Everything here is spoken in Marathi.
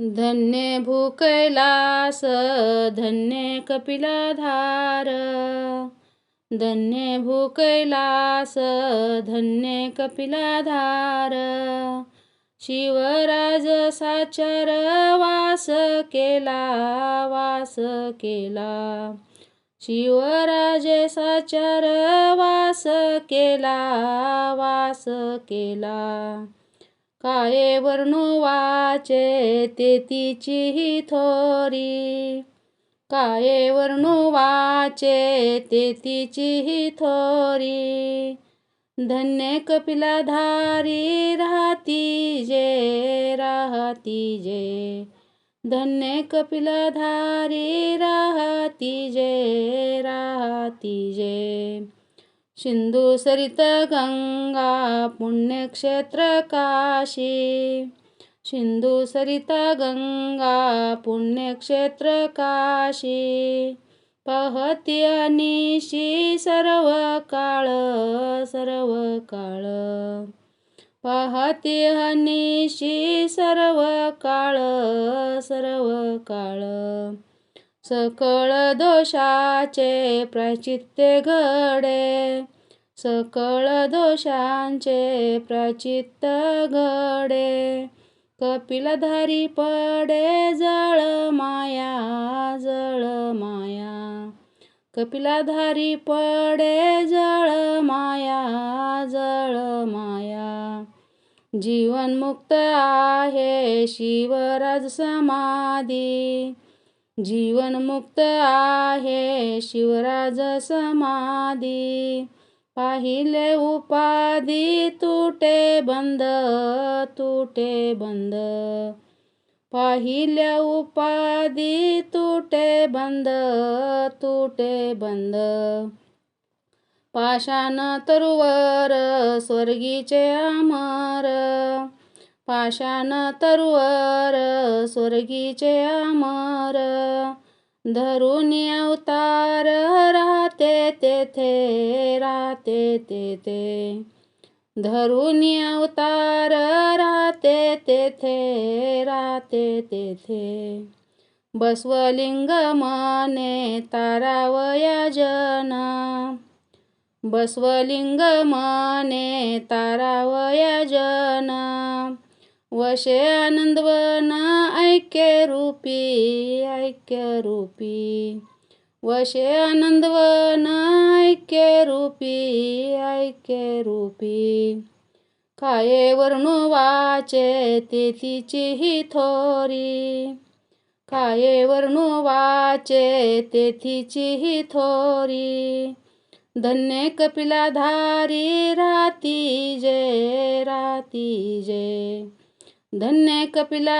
धन्य भूकैलास धन्य कपिलाधार धन्य भूकैलास धन्य कपिलाधार शिवराज साचार वास केला वास केला. शिवराजे साचार वास केला वास केला. काय वर्णो वाचे तेतीची ही थोरी. काय वर्णो वाचे तेतीची ही थोरी. धन्य कपिलाधारी राहती जे राहती जे. धन्य कपिलाधारी राहती जे राहती जे. सिंधू सरित गंगा पुण्यक्षेत्र काशी. सिंधू सरित गंगा पुण्यक्षेत्र काशी. पहती सर्व काळ सर्व काळ पहती अनिशी सर्व काळ सर्व काळ सकळ दोषाचे प्राचित्य घडे. सकळ दोषांचे प्राचित्त घडे. कपिलधारी पडे जळ माया जळ माया. कपिलाधारी पडे जळ माया जळ माया. जीवनमुक्त आहे शिवराज समाधी. जीवनमुक्त आहे शिवराज समाधी. पाहिले उपाधी तुटे बंद तुटे बंद. पाहिल्या उपाधी तुटे बंद तुटे बंद. पाषाण तरुवर स्वर्गीचे अमर. पाषाण तरुवर स्वर्गीचे अमर. धरून अवतार राहते तेथे राहते तेथे. धरून अवतार राहते तेथे राहते तेथे. बसवलिंग मने तारावया जना. बसवलिंग मने तारावया जना. वशे आनंदवन ऐक्य रूपी ऐक्य रूपी. वशे आनंदवन ऐक्य रूपी ऐक्य रूपी. काये वर्णू वाचे तेथीची ही थोरी. काये वर्णू वाचे तेथीची ही थोरी. धन्य कपिलाधारी राती जे राती जे धन्य कपिला